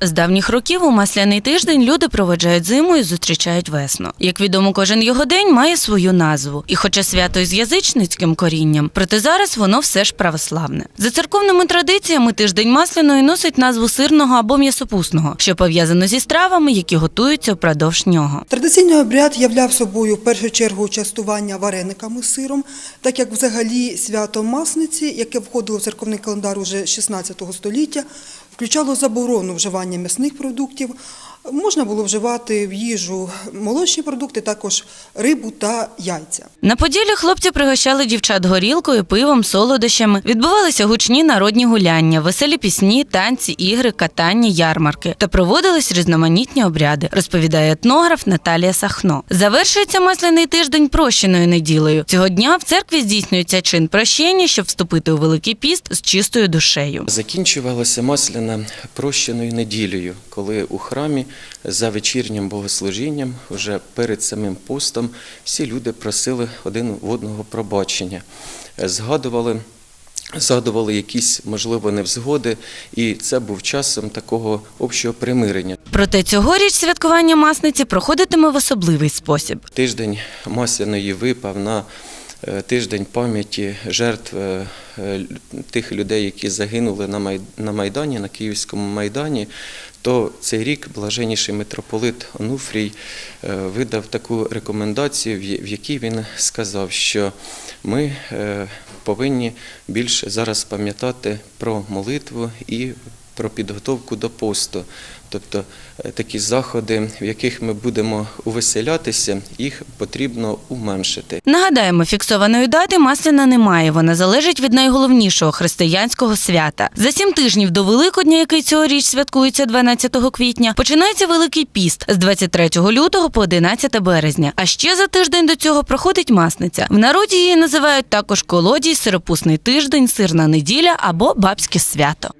З давніх років у масляний тиждень люди проведжають зиму і зустрічають весну. Як відомо, кожен його день має свою назву. І хоча свято із язичницьким корінням, проте зараз воно все ж православне. За церковними традиціями тиждень масляної носить назву сирного або м'ясопусного, що пов'язано зі стравами, які готуються впродовж нього. Традиційний обряд являв собою в першу чергу частування варениками з сиром, так як взагалі свято Масниці, яке входило в церковний календар уже 16 століття, включало заборону вживання м'ясних продуктів. Можна було вживати в їжу молочні продукти, також рибу та яйця. На поділі хлопці пригощали дівчат горілкою, пивом, солодощами. Відбувалися гучні народні гуляння, веселі пісні, танці, ігри, катання, ярмарки та проводились різноманітні обряди, розповідає етнограф Наталія Сахно. Завершується масляний тиждень прощеною неділею. Цього дня в церкві здійснюється чин прощення, щоб вступити у Великий піст з чистою душею. Закінчувалася масляна прощеною неділею, коли у храмі за вечірнім богослужінням, вже перед самим постом, всі люди просили один в одного пробачення, Е, згадували. Згадували якісь, можливо, невзгоди, і це був часом такого общого примирення. Проте цьогоріч святкування масниці проходитиме в особливий спосіб. Тиждень масляної випав на тиждень пам'яті жертв е, е, тих людей, які загинули на Май- Майдані, на Київському Майдані. То цей рік блаженніший митрополит Онуфрій е, видав таку рекомендацію, в якій він сказав, що ми е, повинні більше зараз пам'ятати про молитву і про підготовку до посту. Тобто е, такі заходи, в яких ми будемо увеселятися, їх потрібно уменшити. Нагадаємо, фіксованої дати масляна немає. Вона залежить від найголовнішого християнського свята. За сім тижнів до Великодня, який цьогоріч святкується 12 квітня, починається Великий піст з 23 лютого по 11 березня. А ще за тиждень до цього проходить масниця. В народі її називають також колодій, сиропусний тиждень, сирна неділя або бабське свято.